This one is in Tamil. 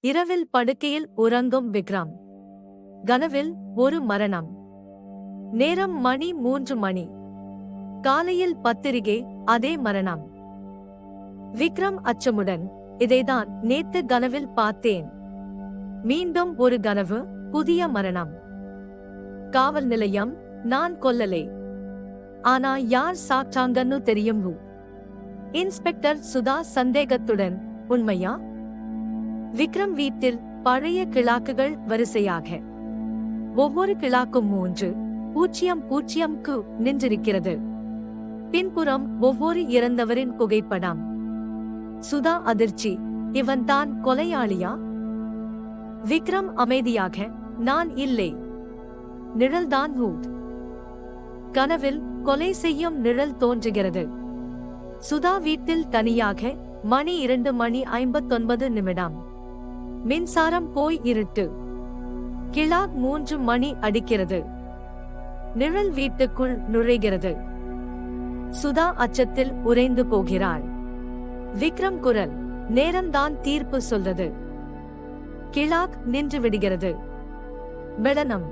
இரவில் படுக்கையில் உறங்கும் விக்ரம். கனவில் ஒரு மரணம். நேரம் மணி மூன்று மணி. காலையில் பத்திரிகை அதே மரணம். விக்ரம் அச்சமுடன் இதைதான் நேத்து கனவில் பார்த்தேன். மீண்டும் ஒரு கனவு புதிய மரணம். காவல் நிலையம் நான் கொல்லலே. ஆனா யார் சாப்பிட்டாங்கன்னு தெரியும் இன்ஸ்பெக்டர் சுதா சந்தேகத்துடன் உண்மையா? விக்ரம் வீட்டில் பழைய கிளாக்குகள் வரிசையாக. ஒவ்வொரு கிளாக்கும் மூன்று பூஜ்ஜியம் பூஜ்ஜியம்க்கு நின்றிருக்கிறது. பின்புறம் ஒவ்வொரு இறந்தவரின் புகைப்படம். சுதா அதிர்ச்சி இவன் தான் கொலையாளியா? விக்ரம் அமைதியாக நான் இல்லை. நிழல்தான் ஹூட் கனவில் கொலை செய்யும் நிழல் தோன்றுகிறது. சுதா வீட்டில் தனியாக மணி இரண்டு மணி ஐம்பத்தொன்பது நிமிடம். மின்சாரம் போய் இருட்டு. கிளாக் மூன்று மணி அடிக்கிறது. நிழல் வீட்டுக்குள் நுழைகிறது. சுதா அச்சத்தில் உறைந்து போகிறாள். விக்ரம் குரல் நேரம்தான் தீர்ப்பு சொல்றது. கிளாக் நின்று விடுகிறது. மெடனம்